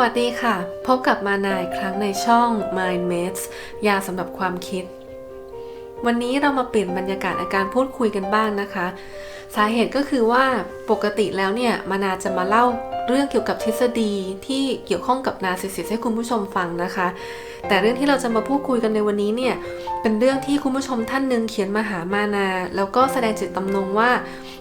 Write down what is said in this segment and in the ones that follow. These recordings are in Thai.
วัสดีค่ะ พบกับมานายครั้งในช่อง Mind Mates ยาสำหรับความคิด วันนี้เรามาเปลี่ยนบรรยากาศอาการพูดคุยกันบ้างนะคะ สาเหตุก็คือว่าปกติแล้วเนี่ยมานาจะมาเล่าเรื่องเกี่ยวกับทฤษฎีที่เกี่ยวข้องกับนาซิสิสให้คุณผู้ชมฟังนะคะ แต่เรื่องที่เราจะมาพูดคุยกันในวันนี้เนี่ย เป็นเรื่องที่คุณผู้ชมท่านหนึ่งเขียนมาหามานา แล้วก็แสดงจิตตำนงว่า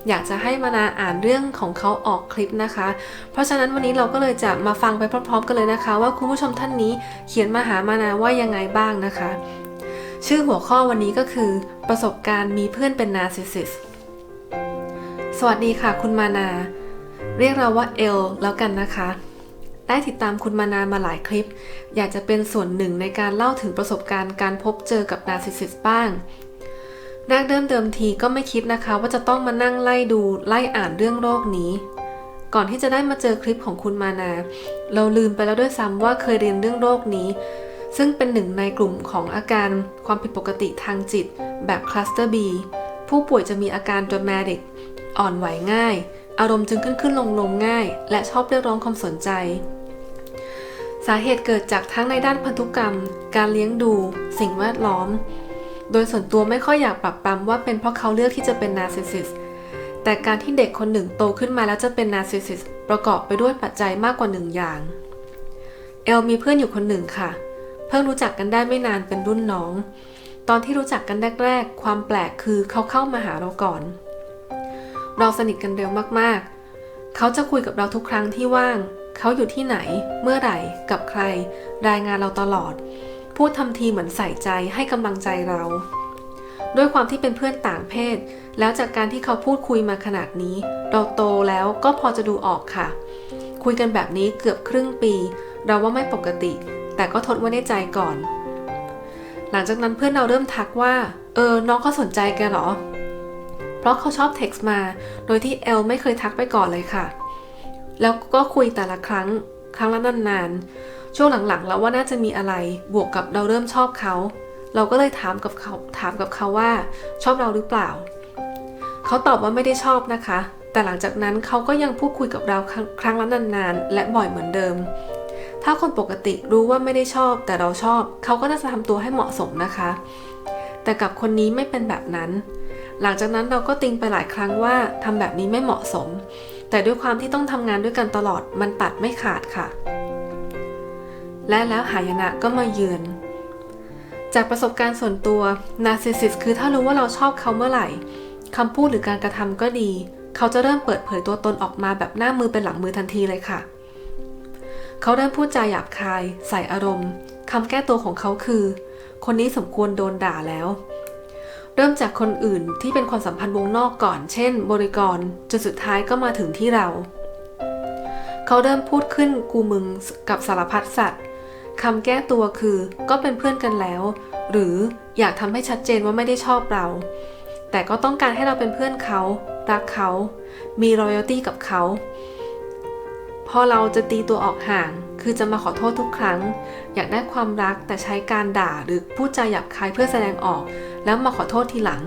อยากจะให้มานาอ่านเรื่องของเขาออกคลิปนะคะ เพราะฉะนั้นวันนี้เราก็เลยจะมาฟังไปพร้อมๆ กันเลยนะคะ ว่าคุณผู้ชมท่านนี้เขียนมาหามานาว่ายังไงบ้างนะคะ ชื่อหัวข้อวันนี้ก็คือ ประสบการณ์มีเพื่อนเป็นนาร์ซิสซิสสวัสดีค่ะ คุณมานา เรียกเราว่าเอลแล้วกันนะคะ ได้ติดตามคุณมานามาหลายคลิป อยากจะเป็นส่วนหนึ่งในการเล่าถึงประสบการณ์การพบเจอกับนาร์ซิสซิสบ้างแรกเดิมเดิมทีก็ไม่คิดนะคะ ว่าจะต้องมานั่งไล่ดูไล่อ่านเรื่องโรคนี้ ก่อนที่จะได้มาเจอคลิปของคุณมานา เราลืมไปแล้วด้วยซ้ำว่าเคยเรียนเรื่องโรคนี้ ซึ่งเป็นหนึ่งในกลุ่มของอาการความผิดปกติทางจิต แบบคลัสเตอร์ B ผู้ป่วยจะมีอาการ dramatic อ่อนไหวง่าย อารมณ์จึงขึ้นขึ้นลงลงง่าย และชอบเรียกร้องความสนใจาเหตุเกิดจากทั้งในด้านพันธุกรรม การเลี้ยงดู สิ่งแวดล้อม โดยส่วนตัวไม่ค่อยอยากปรับปรำว่าเป็นเพราะเขาเลือกที่จะเป็นนาร์ซิสซิสแต่การที่เด็กคนหนึ่งโตขึ้นมาแล้วจะเป็นนาร์ซิสซิสประกอบไปด้วยปัจจัยมากกว่าหนึ่งอย่าง เอลมีเพื่อนอยู่คนหนึ่งค่ะ เพิ่งรู้จักกันได้ไม่นานเป็นรุ่นน้อง ตอนที่รู้จักกันแรก ๆ ความแปลกคือเขาเข้ามาหาเราก่อน เราสนิทกันเร็วมากๆ เขาจะคุยกับเราทุกครั้งที่ว่าง เขาอยู่ที่ไหน เมื่อไหร่ กับใคร รายงานเราตลอด พูดทำทีเหมือนใส่ใจให้กำลังใจเรา ด้วยความที่เป็นเพื่อนต่างเพศ แล้วจากการที่เขาพูดคุยมาขนาดนี้ เราโตแล้วก็พอจะดูออกค่ะ คุยกันแบบนี้เกือบครึ่งปี เราว่าไม่ปกติ แต่ก็ทดไว้ในใจก่อน หลังจากนั้นเพื่อนเราเริ่มทักว่า เออ น้องเขาสนใจแกเหรอ เพราะเขาชอบเท็กซ์มา โดยที่เอลไม่เคยทักไปก่อนเลยค่ะ แล้วก็คุยแต่ละครั้งครั้งละนานๆ ช่วงหลังๆ แล้วว่าน่าจะมีอะไรบวกกับเราเริ่มชอบเขา เราก็เลยถามกับเขาถามกับเขาว่าชอบเราหรือเปล่า เขาตอบว่าไม่ได้ชอบนะคะ แต่หลังจากนั้นเขาก็ยังพูดคุยกับเราครั้งครั้งละนานๆ และบ่อยเหมือนเดิม ถ้าคนปกติรู้ว่าไม่ได้ชอบ แต่เราชอบ เขาก็น่าจะทำตัวให้เหมาะสมนะคะ แต่กับคนนี้ไม่เป็นแบบนั้น หลังจากนั้นเราก็ติงไปหลายครั้งว่าทำแบบนี้ไม่เหมาะสม แต่ด้วยความที่ต้องทำงานด้วยกันตลอดมันตัดไม่ขาดค่ะ และแล้วหายนะก็มาเยือน จากประสบการณ์ส่วนตัวนาร์ซิสิสคือถ้ารู้ว่าเราชอบเขาเมื่อไหร่คำพูดหรือการกระทำก็ดี เขาจะเริ่มเปิดเผยตัวตนออกมาแบบหน้ามือเป็นหลังมือทันทีเลยค่ะ เขาเริ่มพูดจาหยาบคาย ใส่อารมณ์คำแก้ตัวของเขาคือ คนนี้สมควรโดนด่าแล้ว เริ่มจากคนอื่นที่เป็นความสัมพันธ์วงนอกก่อน เช่น บริกร จนสุดท้ายก็มาถึงที่เรา เขาเริ่มพูดขึ้นกูมึงกับสารพัดสัตว์คำแก้ตัวคือก็เป็นเพื่อนกันแล้ว หรืออยากทำให้ชัดเจนว่าไม่ได้ชอบเรา แต่ก็ต้องการให้เราเป็นเพื่อนเขา รักเขา มีรอยัลตี้กับเขา พอเราจะตีตัวออกห่าง คือจะมาขอโทษทุกครั้ง อยากได้ความรักแต่ใช้การด่าหรือพูดจาหยาบคายเพื่อแสดงออก แล้วมาขอโทษทีหลัง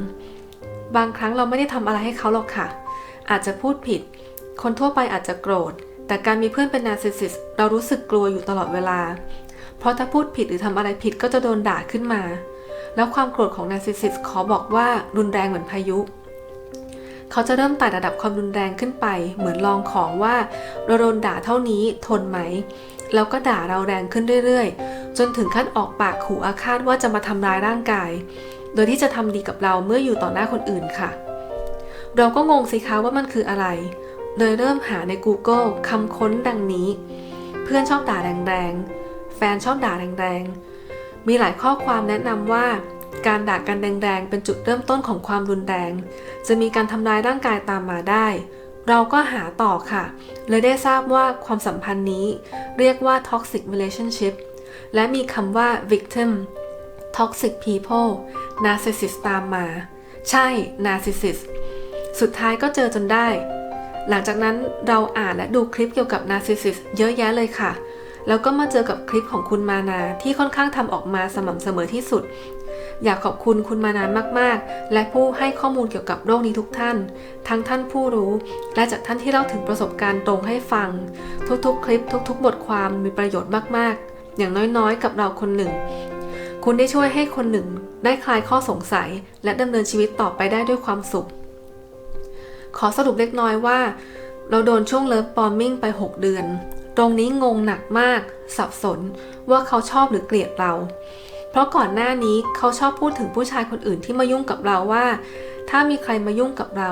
บางครั้งเราไม่ได้ทำอะไรให้เขาหรอกค่ะ อาจจะพูดผิด คนทั่วไปอาจจะโกรธ แต่การมีเพื่อนเป็นนาร์ซิสซิสเรารู้สึกกลัวอยู่ตลอดเวลา เพราะถ้าพูดผิดหรือทำอะไรผิดก็จะโดนด่าขึ้นมา แล้วความโกรธของนาร์ซิสซิสขอบอกว่ารุนแรงเหมือนพายุ เขาจะเริ่มไต่ระดับความรุนแรงขึ้นไป เหมือนลองของว่าเราโดนด่าเท่านี้ทนไหม แล้วก็ด่าเราแรงขึ้นเรื่อยๆ จนถึงขั้นออกปากขู่อาฆาตว่าจะมาทำร้ายร่างกาย โดยที่จะทำดีกับเราเมื่ออยู่ต่อหน้าคนอื่นค่ะ เราก็งงสิคะว่ามันคืออะไร เลยเริ่มหาใน Google คำค้นดังนี้ เพื่อนชอบด่าแรงๆ แฟนชอบด่าแรงๆมีหลายข้อความแนะนำว่า การด่ากันแรงๆ เป็นจุดเริ่มต้นของความรุนแรง จะมีการทำร้ายร่างกายตามมาได้ เราก็หาต่อค่ะ เลยได้ทราบว่าความสัมพันธ์นี้ เรียกว่า toxic relationship และมีคำว่า victim toxic people narcissist ตามมา ใช่ narcissist สุดท้ายก็เจอจนได้ หลังจากนั้นเราอ่านและดูคลิปเกี่ยวกับ narcissist เยอะแยะเลยค่ะแล้วก็มาเจอกับคลิปของคุณมานาที่ค่อนข้างทำออกมาสม่ำเสมอที่สุด อยากขอบคุณคุณมานานมากๆ และผู้ให้ข้อมูลเกี่ยวกับโรคนี้ทุกท่าน ทั้งท่านผู้รู้ และจากท่านที่เล่าถึงประสบการณ์ตรงให้ฟัง ทุกๆ คลิปทุก ๆ บทความมีประโยชน์มากๆ อย่างน้อยๆ กับเราคนหนึ่ง คุณได้ช่วยให้คนหนึ่ง ได้คลายข้อสงสัย และดำเนินชีวิตต่อไปได้ด้วยความสุข ขอสรุปเล็กน้อยว่า เราโดนช่วงเลิฟบอมมิ่งไป 6 เดือน ตรงนี้งงหนักมาก สับสนว่าเขาชอบหรือเกลียดเรา เพราะก่อนหน้านี้เขาชอบพูดถึงผู้ชายคนอื่นที่มายุ่งกับเราว่า ถ้ามีใครมายุ่งกับเรา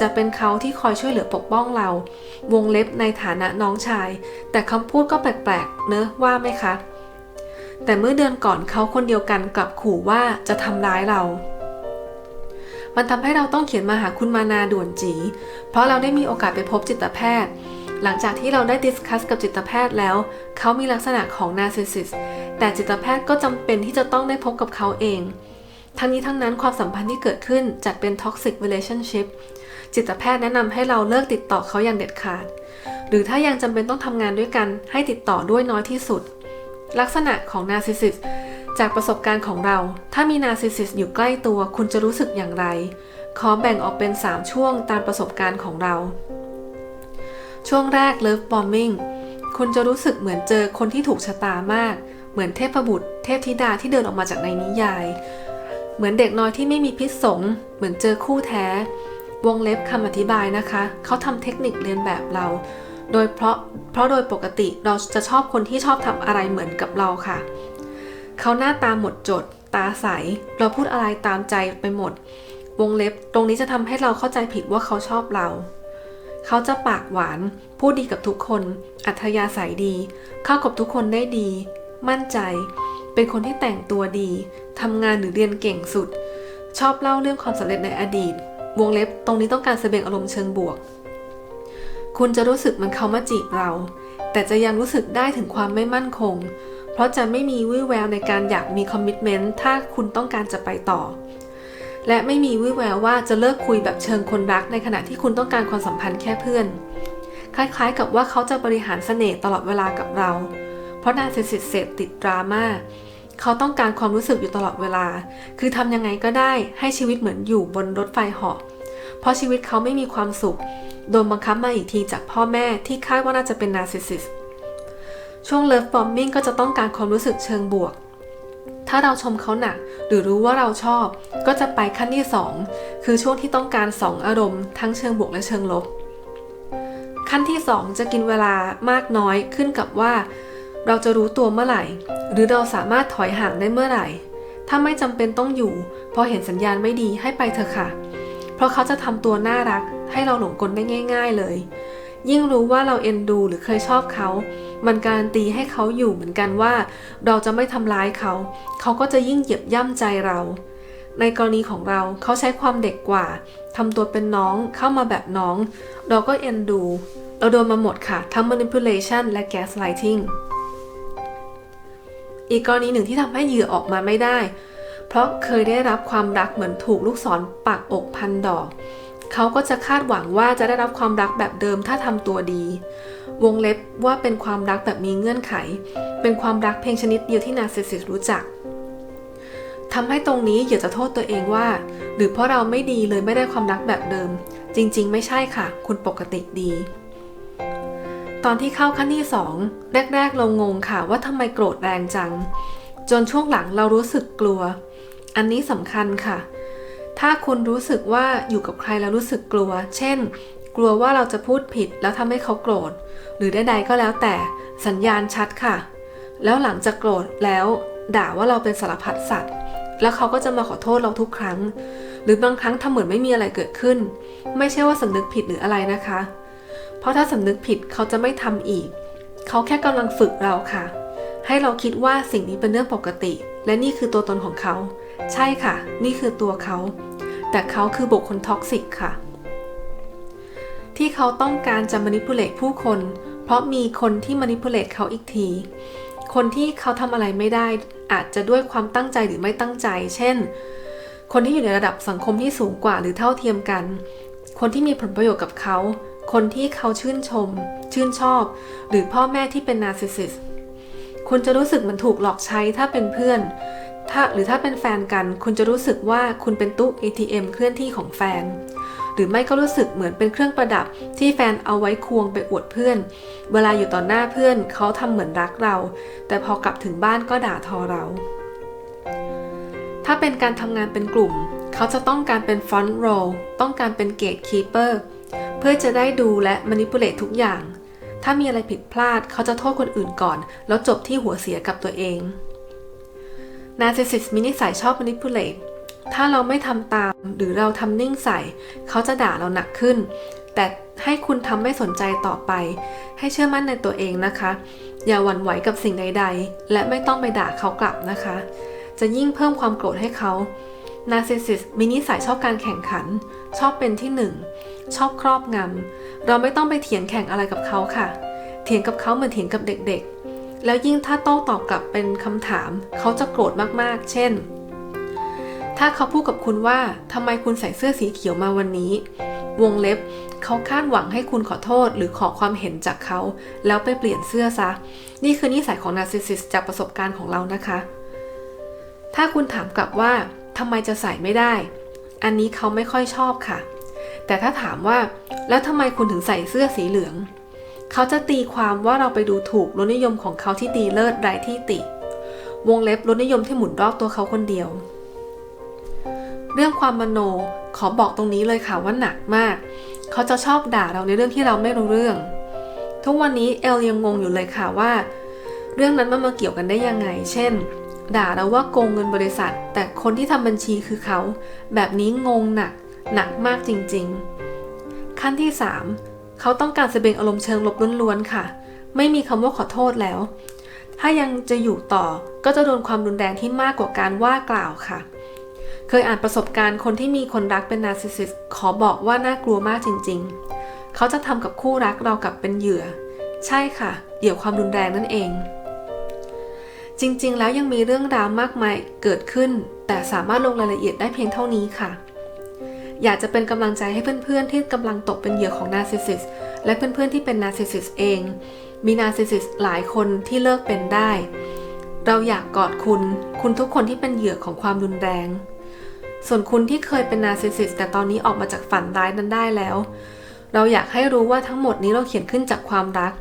จะเป็นเขาที่คอยช่วยเหลือปกป้องเรา วงเล็บในฐานะน้องชาย แต่คำพูดก็แปลกๆ เนอะว่าไหมคะ แต่เมื่อเดือนก่อนเขาคนเดียวกันกลับขู่ว่าจะทำร้ายเรา มันทำให้เราต้องเขียนมาหาคุณมานาด่วนจี เพราะเราได้มีโอกาสไปพบจิตแพทย์ หลังจากที่เราได้ดิสคัสกับจิตแพทย์แล้ว เขามีลักษณะของนาร์ซิสซิสแต่จิตแพทย์ก็จำเป็นที่จะต้องได้พบกับเขาเอง ทั้งนี้ทั้งนั้นความสัมพันธ์ที่เกิดขึ้นจัดเป็น toxic relationship จิตแพทย์แนะนำให้เราเลิกติดต่อเขาอย่างเด็ดขาด หรือถ้ายังจำเป็นต้องทำงานด้วยกันให้ติดต่อด้วยน้อยที่สุด ลักษณะของนาร์ซิสซิสจากประสบการณ์ของเรา ถ้ามีนาร์ซิสซิสอยู่ใกล้ตัวคุณจะรู้สึกอย่างไร ขอแบ่งออกเป็น 3 ช่วงตามประสบการณ์ของเรา ช่วงแรก Love Bombing คุณจะรู้สึกเหมือนเจอคนที่ถูกชะตามาก เหมือนเทพบุตร เทพธิดาที่เดินออกมาจากในนิยาย เหมือนเด็กน้อยที่ไม่มีพิษสง เหมือนเจอคู่แท้ วงเล็บคำอธิบายนะคะ เขาทำเทคนิคเรียนแบบเรา โดยเพราะเพราะโดยปกติเราจะชอบคนที่ชอบทำอะไรเหมือนกับเราค่ะ เขาหน้าตาหมดจด ตาใส เราพูดอะไรตามใจไปหมด วงเล็บตรงนี้จะทำให้เราเข้าใจผิดว่าเขาชอบเรา เขาจะปากหวาน พูดดีกับทุกคน อัธยาศัยดี เข้ากับทุกคนได้ดี มั่นใจ เป็นคนที่แต่งตัวดี ทำงานหรือเรียนเก่งสุด ชอบเล่าเรื่องความสำเร็จในอดีต วงเล็บตรงนี้ต้องการแสดงอารมณ์เชิงบวก คุณจะรู้สึกมันเขามาจีบเรา แต่จะยังรู้สึกได้ถึงความไม่มั่นคง เพราะจะไม่มีวี่แววในการอยากมีคอมมิชเมนต์ถ้าคุณต้องการจะไปต่อ และไม่มีวี่แววว่าจะเลิกคุยแบบเชิงคนรักในขณะที่คุณต้องการความสัมพันธ์แค่เพื่อน คล้ายๆ กับว่าเขาจะบริหารเสน่ห์ตลอดเวลากับเรา เพราะนาร์ซิสิสเสพติดดราม่าเขาต้องการความรู้สึกอยู่ตลอดเวลา คือทำยังไงก็ได้ให้ชีวิตเหมือนอยู่บนรถไฟเหาะเพราะชีวิตเขาไม่มีความสุข โดนบังคับมาอีกทีจากพ่อแม่ที่คาดว่าน่าจะเป็นนาร์ซิสซิสช่วงเลิฟบอมบิงก็จะต้องการความรู้สึกเชิงบวก ถ้าเราชมเขาหนักหรือรู้ว่าเราชอบ ก็จะไปขั้นที่ 2 คือช่วงที่ต้องการ 2 อารมณ์ ทั้งเชิงบวกและเชิงลบ ขั้นที่ 2 จะกินเวลามากน้อยขึ้นกับว่า เราจะรู้ตัวเมื่อไหร่ หรือเราสามารถถอยห่างได้เมื่อไหร่ ถ้าไม่จำเป็นต้องอยู่ พอเห็นสัญญาณไม่ดีให้ไปเถอะค่ะ เพราะเขาจะทำตัวน่ารัก ให้เราหลงกลได้ง่าย ๆเลย ยิ่งรู้ว่าเราเอ็นดูหรือเคยชอบเขา มันการันตีให้เขาอยู่เหมือนกันว่า เราจะไม่ทำร้ายเขา เขาก็จะยิ่งเหยียบย่ำใจเรา ในกรณีของเราเขาใช้ความเด็กกว่าทำตัวเป็นน้องเข้ามาแบบน้อง เราก็เอ็นดู เราโดนมาหมดค่ะ ทั้ง manipulation และ gaslighting อีกกรณีหนึ่งที่ทำให้เหยื่อออกมาไม่ได้ เพราะเคยได้รับความรักเหมือนถูกลูกศรปักอกพันดอก เขาก็จะคาดหวังว่าจะได้รับความรักแบบเดิมถ้าทำตัวดี วงเล็บว่าเป็นความรักแบบมีเงื่อนไข เป็นความรักเพียงชนิดเดียวที่นาร์ซิสซิสรู้จักทำให้ตรงนี้อย่าจะโทษตัวเองว่า หรือเพราะเราไม่ดีเลยไม่ได้ความรักแบบเดิม จริง ๆ ไม่ใช่ค่ะ คุณปกติดี ตอนที่เข้าขั้นที่ 2 แรก ๆ เรางงค่ะว่าทำไมโกรธแรงจัง จนช่วงหลังเรารู้สึกกลัว อันนี้สำคัญค่ะ ถ้าคุณรู้สึกว่าอยู่กับใครแล้วรู้สึกกลัว เช่น กลัวว่าเราจะพูดผิดแล้วทำให้เขาโกรธ หรือใดๆก็แล้วแต่สัญญาณชัดค่ะ แล้วหลังจากโกรธแล้วด่าว่าเราเป็นสารพัดสัตว์ แล้วเขาก็จะมาขอโทษเราทุกครั้ง หรือบางครั้งทำเหมือนไม่มีอะไรเกิดขึ้น ไม่ใช่ว่าสำนึกผิดหรืออะไรนะคะ เพราะถ้าสำนึกผิดเขาจะไม่ทำอีก เขาแค่กำลังฝึกเราค่ะ ให้เราคิดว่าสิ่งนี้เป็นเรื่องปกติ และนี่คือตัวตนของเขา ใช่ค่ะ นี่คือตัวเขา แต่เขาคือบุคคลท็อกซิกค่ะ ที่เขาต้องการจะ manipulate ผู้คน เพราะมีคนที่ manipulate เขาอีกที คนที่เขาทำอะไรไม่ได้อาจจะด้วยความตั้งใจหรือไม่ตั้งใจ เช่น คนที่อยู่ในระดับสังคมที่สูงกว่าหรือเท่าเทียมกัน คนที่มีผลประโยชน์กับเขา คนที่เขาชื่นชม ชื่นชอบ หรือพ่อแม่ที่เป็นนาร์ซิสซิสคุณจะรู้สึกเหมันถูกหลอกใช้ถ้าเป็นเพื่อน ถ้าหรือถ้าเป็นแฟนกัน คุณจะรู้สึกว่าคุณเป็นตู้ ATM เคลื่อนที่ของแฟน หรือไม่ก็รู้สึกเหมือนเป็นเครื่องประดับที่แฟนเอาไว้ควงไปอวดเพื่อน เวลาอยู่ต่อหน้าเพื่อนเขาทำเหมือนรักเรา แต่พอกลับถึงบ้านก็ด่าทอเรา ถ้าเป็นการทำงานเป็นกลุ่ม เขาจะต้องการเป็น front row ต้องการเป็น gatekeeper เพื่อจะได้ดูและ manipulate ทุกอย่าง ถ้ามีอะไรผิดพลาดเขาจะโทษคนอื่นก่อน แล้วจบที่หัวเสียกับตัวเอง Narcissist มีนิสัยชอบ manipulate ถ้าเราไม่ทำตามหรือเราทำนิ่งใส่ เขาจะด่าเราหนักขึ้น แต่ให้คุณทำไม่สนใจต่อไป ให้เชื่อมั่นในตัวเองนะคะ อย่าหวั่นไหวกับสิ่งใด ๆ และไม่ต้องไปด่าเขากลับนะคะ จะยิ่งเพิ่มความโกรธให้เขา Narcissist มีนิสัยชอบการแข่งขัน ชอบเป็นที่หนึ่งชอบครอบงำเราไม่ต้องไปเถียงแข่งอะไรกับเขาค่ะ เถียงกับเขาเหมือนเถียงกับเด็กๆ แล้วยิ่งถ้าโต้ตอบกลับเป็นคำถาม เขาจะโกรธมากๆ เช่น ถ้าเขาพูดกับคุณว่าทำไมคุณใส่เสื้อสีเขียวมาวันนี้ วงเล็บ เขาคาดหวังให้คุณขอโทษหรือขอความเห็นจากเขา แล้วไปเปลี่ยนเสื้อซะ นี่คือนิสัยของ Narcissist จากประสบการณ์ของเรานะคะ ถ้าคุณถามกลับว่าทำไมจะใส่ไม่ได้ อันนี้เขาไม่ค่อยชอบค่ะ แต่ถ้าถามว่า แล้วทำไมคุณถึงใส่เสื้อสีเหลือง เขาจะตีความว่าเราไปดูถูกรสนิยมของเขาที่ดีเลิศไร้ที่ติ วงเล็บรสนิยมที่หมุนรอบตัวเขาคนเดียว เรื่องความมโนขอบอกตรงนี้เลยค่ะว่าหนักมาก เขาจะชอบด่าเราในเรื่องที่เราไม่รู้เรื่อง ทุกวันนี้เอลยังงงอยู่เลยค่ะว่า เรื่องนั้นมันมาเกี่ยวกันได้ยังไง เช่น ด่าเราว่าโกงเงินบริษัท แต่คนที่ทำบัญชีคือเขา แบบนี้งงหนัก หนักมากจริง ๆ ขั้นที่ 3 เขาต้องการแสดงอารมณ์เชิงลบล้วนๆค่ะ ไม่มีคำว่าขอโทษแล้ว ถ้ายังจะอยู่ต่อก็จะโดนความรุนแรงที่มากกว่าการว่ากล่าวค่ะ เคยอ่านประสบการณ์คนที่มีคนรักเป็นนาร์ซิสซิสขอบอกว่าน่ากลัวมากจริง ๆ เขาจะทำกับคู่รักเรากับเป็นเหยื่อ ใช่ค่ะเหยื่อความรุนแรงนั่นเอง จริงๆ แล้วยังมีเรื่องราวมากมายเกิดขึ้น แต่สามารถลงรายละเอียดได้เพียงเท่านี้ค่ะ อยากจะเป็นกำลังใจให้เพื่อนๆ ที่กำลังตกเป็นเหยื่อของนาร์ซิสซิสและเพื่อนๆที่เป็นนาร์ซิสซิสเอง มีนาร์ซิสซิสหลายคนที่เลิกเป็นได้ เราอยากกอดคุณ คุณทุกคนที่เป็นเหยื่อของความรุนแรง ส่วนคุณที่เคยเป็นนาร์ซิสซิสแต่ตอนนี้ออกมาจากฝันร้ายนั้นได้แล้ว เราอยากให้รู้ว่าทั้งหมดนี้เราเขียนขึ้นจากความรัก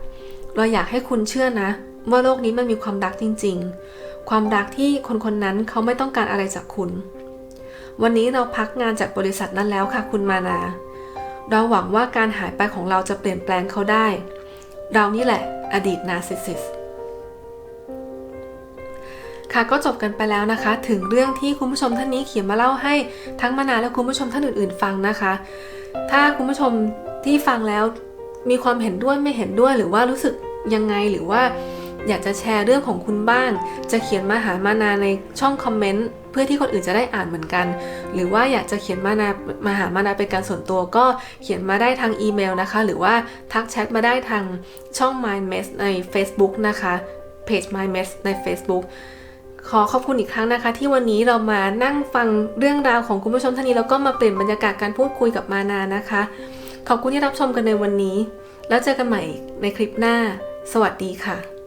เราอยากให้คุณเชื่อนะ ว่าโลกนี้มันมีความรักจริง ๆ ความรักที่คนคนนั้นเขาไม่ต้องการอะไรจากคุณ วันนี้เราพักงานจากบริษัทนั้นแล้วค่ะคุณมานา เราหวังว่าการหายไปของเราจะเปลี่ยนแปลงเขาได้ เรานี่แหละ อดีตนาซิสซิสค่ะก็จบกันไปแล้วนะคะ ถึงเรื่องที่คุณผู้ชมท่านนี้เขียนมาเล่าให้ทั้งมานาและคุณผู้ชมท่านอื่น ๆ ฟังนะคะ ถ้าคุณผู้ชมที่ฟังแล้วมีความเห็นด้วยไม่เห็นด้วยหรือว่ารู้สึกยังไงหรือว่าอยากจะแชร์เรื่องของคุณบ้าง จะเขียนมาหามานาในช่องคอมเมนต์ เพื่อที่คนอื่นจะได้อ่านเหมือนกัน หรือว่าอยากจะเขียนมานามาหามานาเป็นการส่วนตัวก็เขียนมาได้ทางอีเมลนะคะ หรือว่าทักแชทมาได้ทางช่อง Mind Mess ใน Facebook นะคะเพจ Mind Mess ใน Facebook ขอขอบคุณอีกครั้งนะคะ ที่วันนี้เรามานั่งฟังเรื่องราวของคุณผู้ชมท่านนี้แล้วก็มาเปลี่ยนบรรยากาศการพูดคุยกับมานานะคะ ขอบคุณที่รับชมกันในวันนี้ แล้วเจอกันใหม่ในคลิปหน้า สวัสดีค่ะ